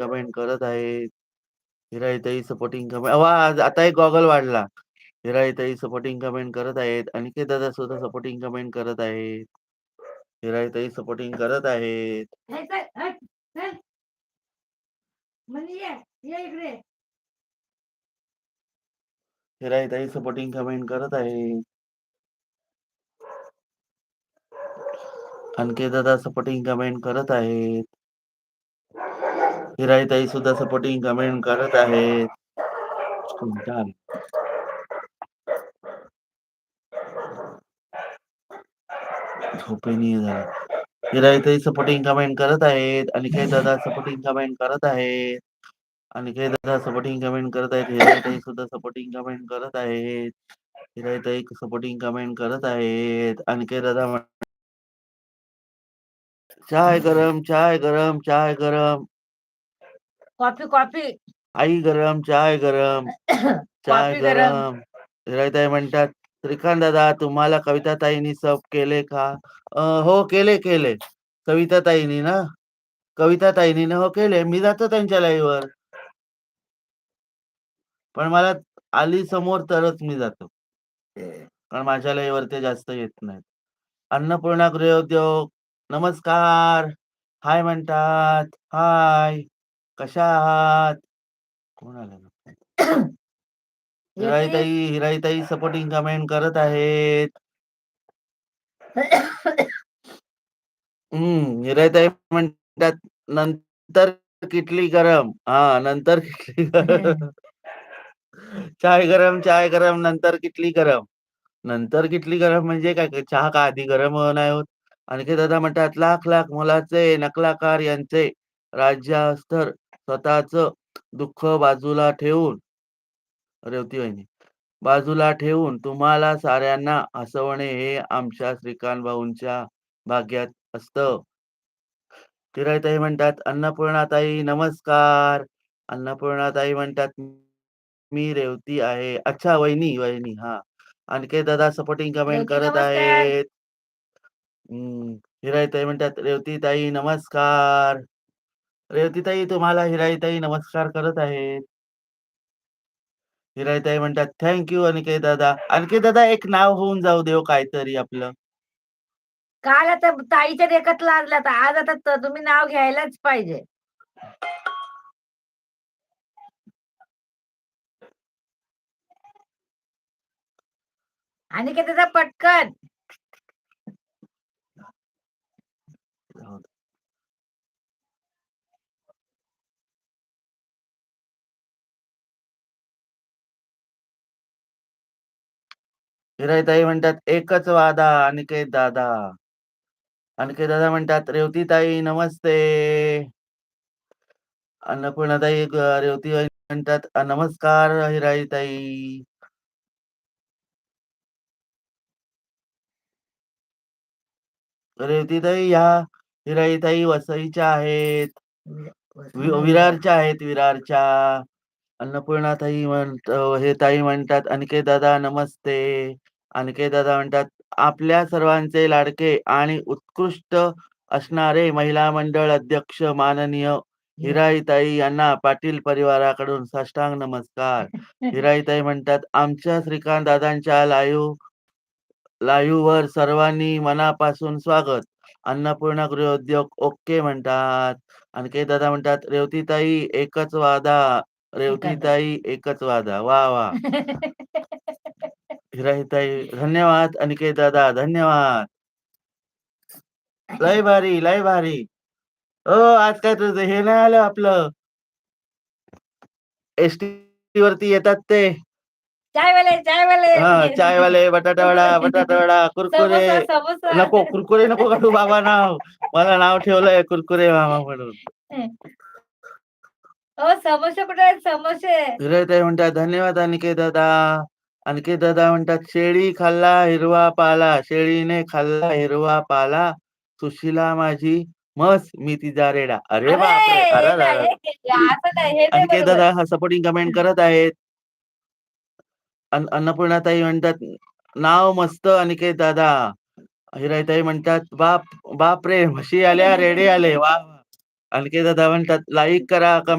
Comment करत आहेत हिराईताई supporting comment वा आता एक गॉगल वाढला हिराईताई सपोर्टिंग कमेंट करत आहेत अनिकेत दादा सुद्धा सपोर्टिंग कमेंट करत आहेत. हिराईताई सपोर्टिंग करत आहेत. हिराईताई सपोर्टिंग कमेंट करत आहेत. अनिकेत दादा सपोर्टिंग कमेंट करत आहेत. हिराईताई सुद्धा सपोर्टिंग कमेंट करत आहेत. हिराईताई सपोर्टिंग कमेंट करत आहेत. आणि काही दादा सपोर्टिंग कमेंट करत आहेत. आणि काही दादा सपोर्टिंग कमेंट करत आहेत. हिराईताई सुद्धा सपोर्टिंग कमेंट करत आहेत. हिराईताई सपोर्टिंग कमेंट करत आहेत. आणि काही दादा म्हण- चाय गरम चाय गरम चाय गरम. Coffee coffee. आई गरम चाय गरम चाय कॉफी गरम. गरम. म्हणतात श्रीकांत दादा तुम्हाला कविता ताईनी सब केले का? अं, हो केले केले. कविता ताईनी ना? कविता ताईनी ना? हो केले. मी जातो त्यांच्या लाईव्ह वर पण मला आली समोर तरच मी जातो. कारण माझ्या लाईव्ह वर ते जास्त येत नाहीत. अन्नपूर्णा गृहोद्योग नमस्कार. हाय म्हणतात. हाय. कशा आहात? कोण आलं हिराईताई हिराईताई सपोर्टिंग कमेंट करत आहेत. हम्म हिराईताई म्हणतात नंतर किटली गरम. हा नंतर किटली गरम. चाय गरम चाय गरम नंतर किटली गरम. नंतर किटली गरम म्हणजे काय? काय? चहा का आधी गरम नाही होत? आणखी दादा म्हणतात लाख लाख मुलाचे नकलाकार यांचे राज्यास्तर स्वतःच दुःख बाजूला ठेवून रेवती वहिनी बाजूला ठेवून तुम्हाला साऱ्यांना हसवणे हे आमच्या श्रीकांत भाऊंच्या भाग्यात असतं. तिराईताई म्हणतात अन्नपूर्णाताई नमस्कार. अन्नपूर्णाताई म्हणतात मी रेवती आहे. अच्छा वहिनी वहिनी हा. आणखी दादा सपोर्टिंग कमेंट रेवती, करत. आहेत. हम्म हिराईताई म्हणतात रेवतीताई नमस्कार. रेवतीताई तुम्हाला हिराईताई नमस्कार करत आहेत. हिराईताई म्हणतात थँक्यू अनिकेत दादा. अनिकेत दादा एक नाव होऊन जाऊ देऊ काहीतरी आपलं. काल आता ताईच्या देखत लागला तर आज आता त- तुम्ही नाव घ्यायलाच पाहिजे. आणि त्याचा पटकन. हिराईताई म्हणतात एकच वादा अनिकेत दादा. अनिकेत दादा म्हणतात रेवतीताई नमस्ते. अन्नपूर्णाताई रेवती म्हणतात नमस्कार हिराईताई. रेवतीताई ह्या हिराईताई वसईच्या आहेत. विरारच्या आहेत विरारच्या. अन्नपूर्णाताई म्हणत हे ताई म्हणतात अनिकेत दादा नमस्ते. अनिकेत दादा म्हणतात आपल्या सर्वांचे लाडके आणि उत्कृष्ट असणारे महिला मंडळ अध्यक्ष माननीय हिराईताई यांना पाटील परिवाराकडून साष्टांग नमस्कार. हिराईताई म्हणतात आमच्या श्रीकांत दादांच्या लाईव्ह लाईव्ह वर सर्वांनी मनापासून स्वागत. अन्नपूर्णा गृहोद्योग ओके म्हणतात. आणखी दादा म्हणतात रेवतीताई एकच वादा. रेवतीताई एकच वादा. वा वा. हिराईताई धन्यवाद अनिकेत दादा धन्यवाद. लय भारी लय भारी. ओ आज काय तुझं हे नाही आलं आपलं? एस टी वरती येतात ते. चाय वाले चाय वाले हा चायवाले बटाटा वडा बटाटा वडा कुरकुरे. समोसा समोसा. नको कुरकुरे नको काढू बाबा नाव. मला नाव ठेवलंय कुरकुरे मामा म्हणून. हो समोसे कुठे आहेत? समोसे. म्हणतात धन्यवाद अनिकेत दादा. अनिकेत दादा म्हणतात शेळी खाल्ला हिरवा पाला शेळीने खाल्ला हिरवा पाला सुशिला माझी मस मी तिचा रेडा अरे बापरे अरे, अनिकेत. दादा हा सपोर्टिंग कमेंट करत आहेत अन- अन्नपूर्णाताई म्हणतात नाव मस्त अनिकेत दादा हिराईताई म्हणतात बाप बाप रे म्हशी आल्या रेडे आले वा. आणखी दादा म्हणतात लाईक करा, कमेंट